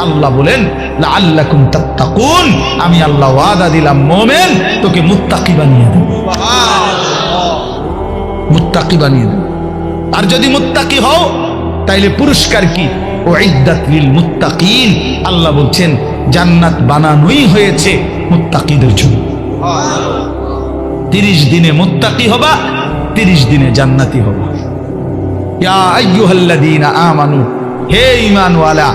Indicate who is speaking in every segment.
Speaker 1: আল্লাহ বলেন আল্লাহ তাত্তাকুন। আমি আল্লাহ ওয়াদা দিলাম, মোমেন, তোকে মুত্তাকি বানিয়ে দেব। মুত্তাকি বানিয়ে দেব। আর যদি মুত্তাকি হও, তাইলে পুরস্কার কি? ও ইদ্দাতিল মুত্তাকিন। আল্লাহ বলছেন, জান্নাত বানানোই হয়েছে মুত্তাকিদের জন্য। তিরিশ দিনে মুত্তাকি হবা, তিরিশ দিনে জান্নাতি হবা। ইয়া আইয়ুহাল্লাযীনা আমানু, হে ঈমানওয়ালা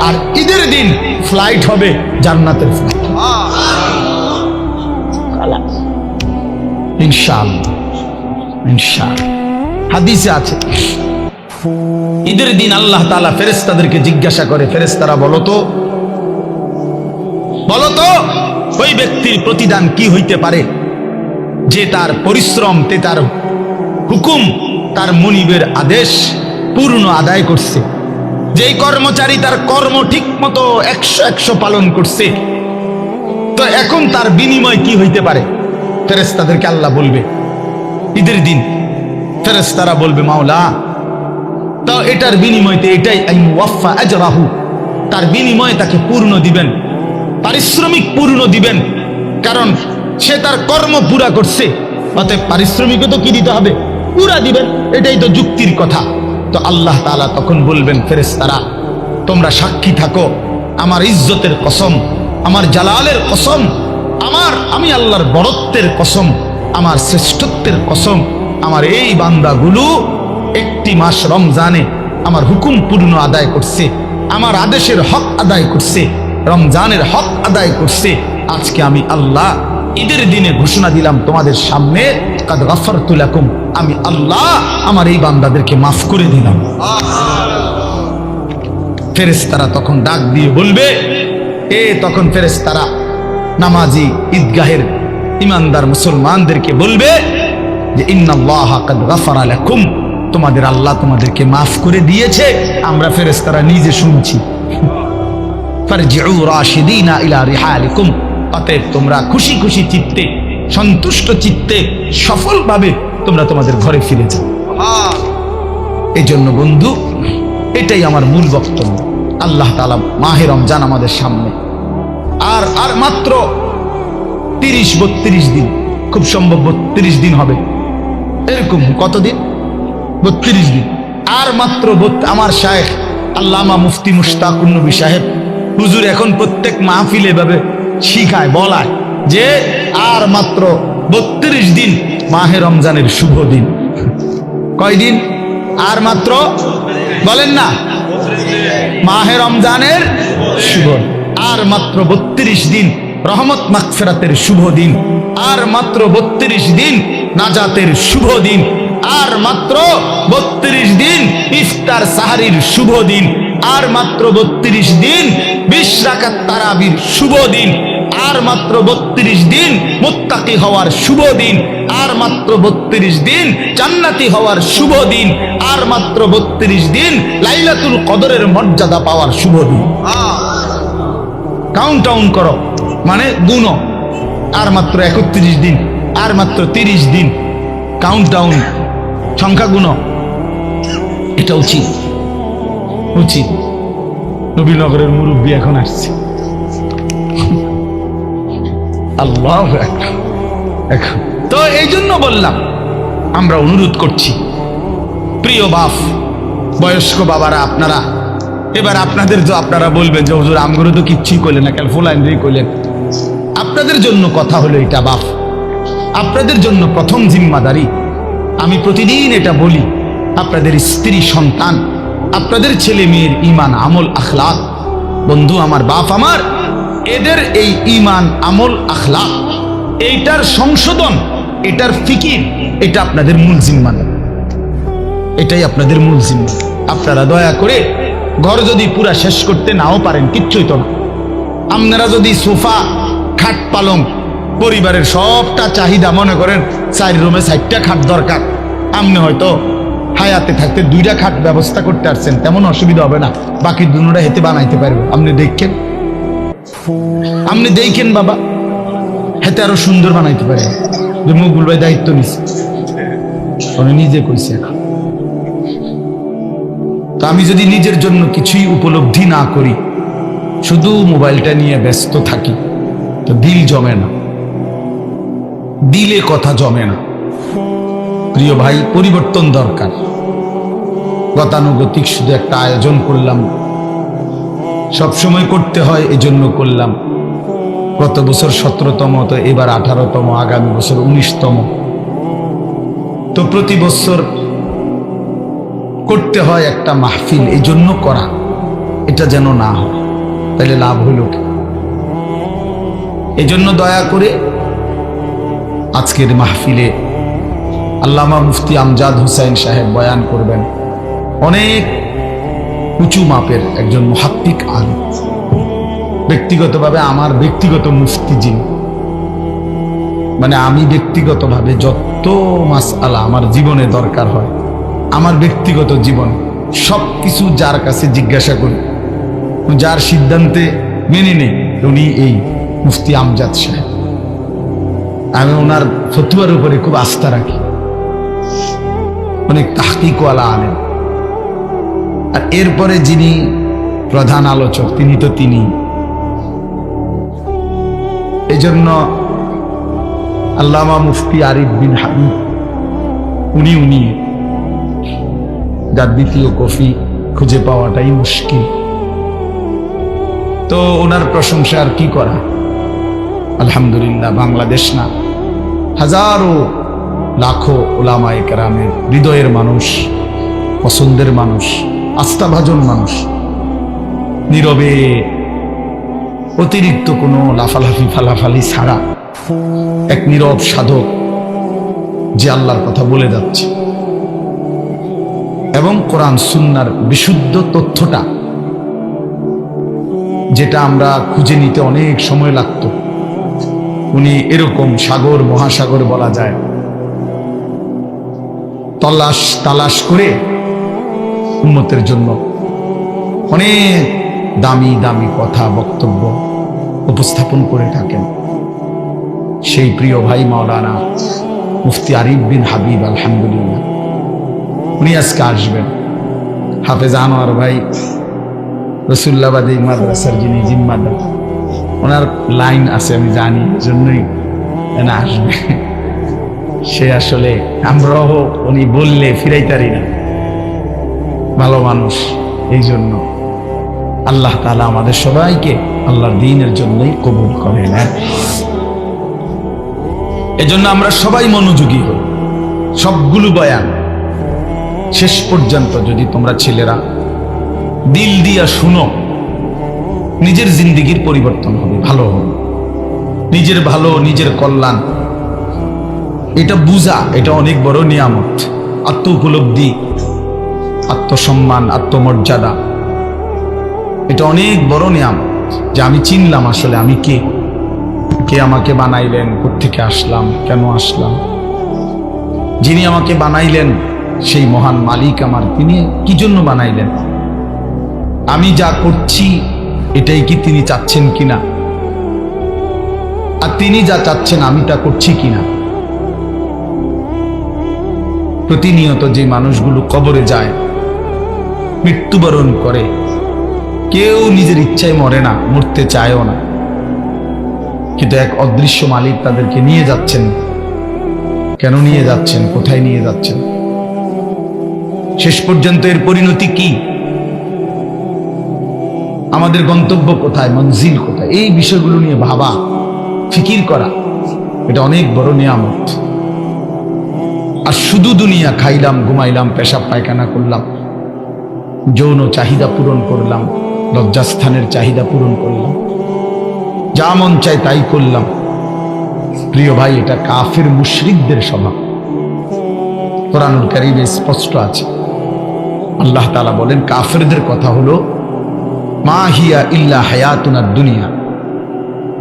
Speaker 1: আর ঈদের দিন ফ্লাইট হবে জান্নাতের ফ্লাইট ঈদের দিন আল্লাহ তাআলা ফেরেশতাদেরকে জিজ্ঞাসা করে, ফেরেশতারা বলো তো বলো তো, ওই ব্যক্তির প্রতিদান কি হইতে পারে? যে তার পরিশ্রম তে তার হুকুম, তার মনিবের আদেশ পূর্ণ আদায় করছে। যেই কর্মচারী তার কর্ম ঠিক মতো একশো একশো পালন করছে, তো এখন তার বিনিময় কি হইতে পারে? ফেরেস তাদেরকে আল্লাহ বলবে, ঈদের দিন ফেরেস তারা বলবে, মাওলা, তো এটার বিনিময়তে এটাই আইন ওয়াফা আজরাহু। তার বিনিময়ে তাকে পূর্ণ দিবেন, পারিশ্রমিক পূর্ণ দিবেন, কারণ সে তার কর্ম পুরা করছে। অতএব পারিশ্রমিকও তো কি দিতে হবে? পুরা দিবেন, এটাই তো যুক্তির কথা। তো আল্লাহ তাআলা তখন বলবেন, ফেরেশতারা, তোমরা সাক্ষী থাকো। আমার ইজ্জতের কসম, আমার জালালের কসম, আমার, আমি আল্লাহর বরত্বের কসম, আমার শ্রেষ্ঠত্বের কসম, আমার এই বান্দাগুলো একটি মাস রমজানে আমার হুকুম পূর্ণ আদায় করছে, আমার আদেশের হক আদায় করছে, রমজানের হক আদায় করছে। আজকে আমি আল্লাহ ঈদের দিনে ঘোষণা দিলাম, তোমাদের সামনে কাদ গাফারতু লাকুম আমি আল্লাহ আমার এই বান্দাদেরকে মাফ করে দিলাম। ফেরেশতারা তখন ডাক দিয়ে বলবে, এ তখন ফেরেশতারা, নামাজি ঈদগাহের ইমানদার মুসলমানদেরকে বলবে যে, ইন্নাল্লাহ কাদ গাফারা লাকুম তোমাদের আল্লাহ তোমাদেরকে মাফ করে দিয়েছে, আমরা ফেরেশতারা নিজে শুনছি। ফারজিউ রাশিদিনা ইলা রিহালিকুম। অতএব তোমরা খুশি খুশি চিত্তে, সন্তুষ্ট চিত্তে, সফলভাবে তোমরা তোমাদের ঘরে ফিরে যাও। এই জন্য বন্ধু, এটাই আমার মূল বক্তব্য। আল্লাহ তালা মাহে রমজান আমাদের সামনে। আর আর মাত্র তিরিশ বত্রিশ দিন, খুব সম্ভব বত্রিশ দিন হবে। এরকম কতদিন? বত্রিশ দিন। আর মাত্র আমার শায়েখ আল্লামা মুফতি মুশতাকুর নবী সাহেব, হুজুর এখন প্রত্যেক মাহফিল এভাবে শিখায়, বলায় যে আর মাত্র বত্রিশ দিন মাহে রমজানের শুভ দিন। কয়দিন? আর মাত্র বলেন না। মাহে রমজানের শুভ আর মাত্র বত্রিশ দিন রহমত মাকফেরাতের শুভ দিন। আর মাত্র বত্রিশ দিন নাজাতের শুভ দিন। মাত্র বত্রিশ দিন ইফতার সাহারির শুভ দিন। আর মাত্র বত্রিশ দিন বিশ তারাবির শুভ দিন। আর মাত্র বত্রিশ দিন মুত্তাকি হওয়ার শুভ দিন। আর মাত্র বত্রিশ দিন জান্নাতি হওয়ার শুভ দিন। আর মাত্র বত্রিশ দিন লাইলাতুল কদরের মর্যাদা পাওয়ার শুভ দিন। কাউন্ট ডাউন করো। মানে গুণ আর মাত্র একত্রিশ দিন। আর মাত্র তিরিশ দিন। কাউন্ট ডাউন সংখ্যা গুণ এটা উচিত। উচিত। নবীনগরের মুরব্বী এখন আসছে। আল্লাহ এখন। তো এই জন্য বললাম, আমরা অনুরোধ করছি, প্রিয় বাপ, বয়স্ক বাবারা, আপনারা, এবার আপনাদের তো আপনারা বলবেন যে, হুজুর, আমগুলো তো কিচ্ছুই করলেন না কেন ফুলাইন দিয়ে করলেন আপনাদের জন্য কথা হলো এটা, বাপ। আপনাদের জন্য প্রথম জিম্মাদারি। আমি প্রতিদিন এটা বলি, আপনাদের স্ত্রী সন্তান, আপনাদের ছেলে মেয়ের ইমান আমল, আখলাক। বন্ধু, আমার বাপ, আমার, এদের এই ইমান আমল, আখলাক, এইটার সংশোধন, এটার ফিকির, এটা আপনাদের মূল জিম্মাদারি এটাই আপনাদের মূল জিম্মা। আপনারা দয়া করে ঘর যদি পুরা শেষ করতে নাও পারেন, কিচ্ছুই তো না। আপনারা যদি সোফা, খাট পালং পরিবারের সবটা চাহিদা, মনে করেন চার রুমে চারটা খাট দরকার। আপনি হয়তো হায়াতে থাকতে দুইটা খাট ব্যবস্থা করতে পারছেন তেমন অসুবিধা হবে না। বাকি দুটা হেতে বানাইতে পারবে। আপনি দেখেন। আপনি দেখেন বাবা হেতে আরও সুন্দর বানাইতে পারবে যে মুগুল ভাই দায়িত্ব নিচ্ছে উনি নিজে কইছে এখন। তো আমি যদি নিজের জন্য কিছুই উপলব্ধি না করি, শুধু মোবাইলটা নিয়ে ব্যস্ত থাকি, তো দিল জমে না। দিলে কথা জমে না। প্রিয় ভাই, পরিবর্তন দরকার। গতানুগতিক শুধু একটা আয়োজন করলাম। সব সময় করতে হয়, এজন্য করলাম। গত বছর সতেরোতম, তো এবার আঠারোতম, আগামী বছর উনিশতম। তো প্রতি বছর করতে হয় একটা মাহফিল এই জন্য করা। এটা যেন না হয়, তাহলে লাভ হইল কি? এই জন্য দয়া করে আজকের মাহফিলে আল্লামা মুফতি আমজাদ হুসাইন সাহেব বয়ান করবেন। অনেক উঁচু মাপের একজন মহাত্মিক আলিম ব্যক্তিগতভাবে আমার ব্যক্তিগত মুফতি যিনি মানে আমি ব্যক্তিগতভাবে যত মাস আলা আমার জীবনে দরকার হয়, আমার ব্যক্তিগত জীবন সব কিছু যার কাছে জিজ্ঞাসা করি, যার সিদ্ধান্তে মেনে নেই, উনি এই মুফতি আমজাদ সাহেব। আমি ওনার ফতুয়ার উপরে খুব আস্থা রাখি। অনেক তাহকিকওয়ালা আলেন আর এরপরে যিনি প্রধান আলোচক, তিনি তো তিনি। এই জন্য আল্লামা মুফতি আরিফ বিন হাবিব, উনি উনি যার দ্বিতীয় কফি খুঁজে পাওয়াটাই মুশকিল। তো ওনার প্রশংসা আর কি করা? আলহামদুলিল্লাহ, বাংলাদেশ না। হাজারো লাখো ওলামায় কেরামের হৃদয়ের মানুষ, পছন্দের মানুষ, আস্থাভাজন মানুষ। নীরবে অতিরিক্ত কোনো লাফালাফি ফালাফালি ছাড়া এক নীরব সাধক যে আল্লাহর কথা বলে যাচ্ছে। এবং কোরআন সুন্নার বিশুদ্ধ তথ্যটা, যেটা আমরা খুঁজে নিতে অনেক সময় লাগত। উনি এরকম সাগর, মহাসাগর বলা যায়। তল্লাশ, তালাশ করে উন্নতের জন্য অনেক দামি দামি কথা, বক্তব্য উপস্থাপন করে থাকেন। সেই প্রিয় ভাই মাওলানা মুফতি আরিফ বিন হাবিব, আলহামদুলিল্লাহ। উনি আজকে আসবেন। হাফেজ আনোয়ার ভাই, রসুল্লাবাদী মাদ্রাসার যিনি জিম্মাদার। ওনার লাইন আছে, আমি জানি জন্যই আসবে। সে আসলে আমরাও উনি বললে ফিরাইতারি না। ভালো মানুষ, এই জন্য আল্লাহ তালা আমাদের সবাইকে আল্লাহর দিনের জন্যই কবুল করে নেন এজন্য আমরা সবাই মনোযোগী হই। সবগুলো বয়ান শেষ পর্যন্ত যদি তোমরা ছেলেরা দিল দিয়া শুনো নিজের জিন্দিগির পরিবর্তন হবে, ভালো হবে। নিজের ভালো, নিজের কল্যাণ। এটা বুঝা, এটা অনেক বড় নিয়ামত। আত্ম উপলব্ধি আত্মসম্মান, আত্মমর্যাদা। এটা অনেক বড় নিয়ামত যে আমি চিনলাম আসলে আমি কে। কে আমাকে বানাইলেন কোথেকে আসলাম, কেন আসলাম? যিনি আমাকে বানাইলেন, সেই মহান মালিক আমার, তিনি কি জন্য বানাইলেন? আমি যা করছি এটাই কি তিনি চাচ্ছেন কিনা? আর তিনি যা চাচ্ছেন আমি তা করছি কিনা? প্রতিনিয়ত যে মানুষগুলো কবরে যায়, মৃত্যুবরণ করে, কেউ নিজের ইচ্ছায় মরে না, মরতে চায়ও না। কিন্তু এক অদৃশ্য মালিক তাদেরকে নিয়ে যাচ্ছেন। কেন নিয়ে যাচ্ছেন? কোথায় নিয়ে যাচ্ছেন? শেষ পর্যন্ত এর পরিণতি কি? আমাদের গন্তব্য কোথায়, মঞ্জিল কোথায়? এই বিষয়গুলো নিয়ে ভাবা, ফিকির করা, এটা অনেক বড় নিয়ামত। আর শুধু দুনিয়া খাইলাম, ঘুমাইলাম, পেশাব পায়খানা করলাম, যৌন চাহিদা পূরণ করলাম, লজ্জাস্থানের চাহিদা পূরণ করলাম, যা মন চায় তাই করলাম। প্রিয় ভাই, এটা কাফের মুশরিকদের স্বভাব। কোরআনুল কারিমে স্পষ্ট আছে। আল্লাহ তালা বলেন, কাফেরদের কথা হলো মা হিয়া ইল্লা হায়াতুনার দুনিয়া।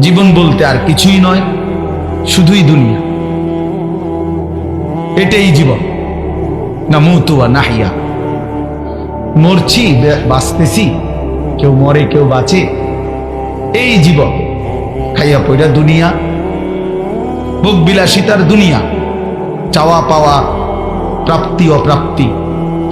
Speaker 1: জীবন বলতে আর কিছুই নয়, শুধুই দুনিয়া। এটাই জীবন। না মুতুয়া নাহিয়া। মরছি, বে- বাঁচতেছি। কেউ মরে, কেউ বাঁচে। এই জীবন। খাইয়া পয়রা দুনিয়া। ভোগ বিলাসিতার দুনিয়া। চাওয়া পাওয়া, প্রাপ্তি, অপ্রাপ্তি,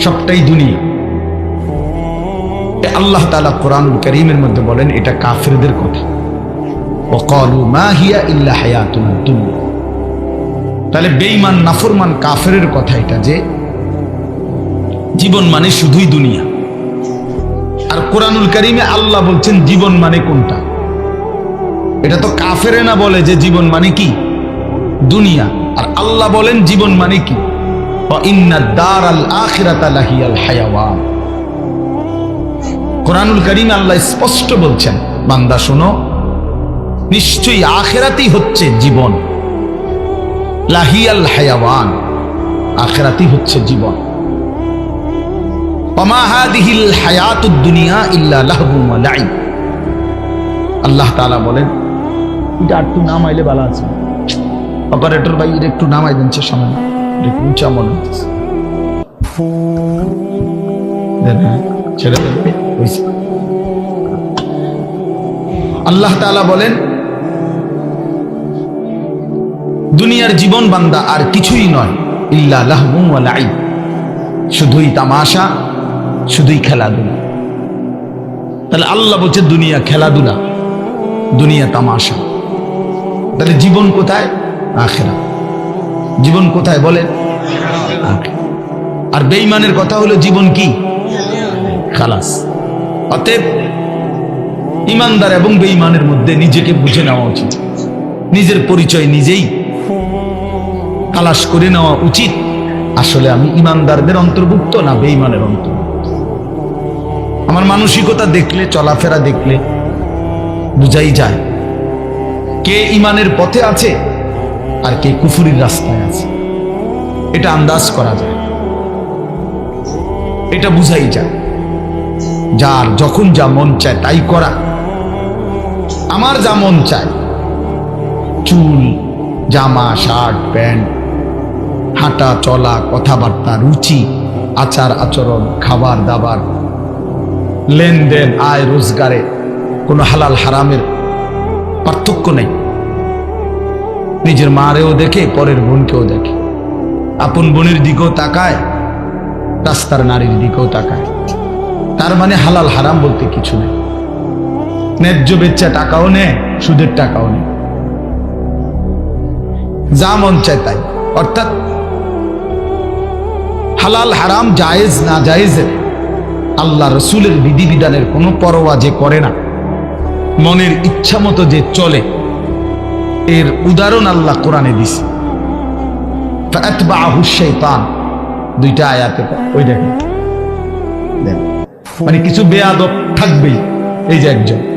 Speaker 1: সবটাই দুনিয়া। আল্লাহ তালা কোরআনুল করিমের মধ্যে বলেন, এটা কাফেরদের কথা। হিয়া ইল্লা দুনিয়া। তাহলে বেঈমান, নাফরমান কথা এটা যে, জীবন মানে শুধুই দুনিয়া। আর কোরআনুল করিমে আল্লাহ বলছেন, জীবন মানে কোনটা? এটা তো কাফেরে না বলে যে, জীবন মানে কি? দুনিয়া। আর আল্লাহ বলেন, জীবন মানে কি? দার আল আখিরাতা হায়াওয়ান। কোরআনুল করিম আল্লাহ স্পষ্ট বলছেন বান্দা শোনো নিশ্চয়ই আখেরাতেই হচ্ছে জীবন। লাহিয়াল হায়াওয়ান আখেরাতেই হচ্ছে জীবন। ওমা হায়াতুদ দুনিয়া ইল্লা লাহবু ওয়া আল্লাহ তাআলা বলেন এটা একটু নামাইলে ভালো আছে। অপারেটর ভাই এটা একটু নামাই দিচ্ছে সামনে এটা একটু উঁচা মনে হচ্ছে হ্যাঁ, ছেড়ে আল্লাহ তাআলা বলেন, দুনিয়ার জীবন বান্দা আর কিছুই নয়, ইল্লা লাহবু ওয়া লাইব শুধুই তামাশা, শুধুই খেলাধুলা। তাহলে আল্লাহ বলছে, দুনিয়া খেলাধুলা, দুনিয়া তামাশা। তাহলে জীবন কোথায়? আখেরা জীবন কোথায় আখিরা। আর বেঈমানের কথা হলো, জীবন কি? খালাস। অতএব ইমানদার এবং বেঈমানের মধ্যে নিজেকে বুঝে নেওয়া উচিত। নিজের পরিচয় নিজেই তালাশ করে নেওয়া উচিত। আসলে আমি ইমানদারদের অন্তর্ভুক্ত না বেঈমানের অন্তর্ভুক্ত। আমার মানসিকতা দেখলে, চলাফেরা দেখলে বুঝাই যায় কে ইমানের পথে আছে আর কে কুফুরির রাস্তায় আছে। এটা আন্দাজ করা যায়। এটা বুঝাই যায়। যার যখন যা মন চায় তাই করা। আমার যা মন চায়। চুল, জামা, শার্ট, প্যান্ট, হাঁটা, চলা, কথাবার্তা, রুচি, আচার, আচরণ, খাবার, দাবার, লেনদেন, আয়, রোজগারে কোনো হালাল, হারামের পার্থক্য নেই। নিজের মারেও দেখে, পরের বোনকেও দেখে। আপন বোনের দিকেও তাকায়, রাস্তার নারীর দিকেও তাকায়। তার মানে হালাল হারাম বলতে কিছু নেই। ন্যায্য বেচ্চা টাকাও নেয় সুদের টাকাও নেয় যা মন চায় তাই। অর্থাৎ হালাল হারাম জায়েজ না জায়েজের আল্লাহ রসুলের বিধিবিধানের কোনো পরোয়া যে করে না, মনের ইচ্ছা মতো যে চলে, এর উদাহরণ আল্লাহ কোরআনে দিছে। দুইটা আয়াতে ওই দেখেন। মানে কিছু বেয়াদব থাকবেই। এই যে একজন।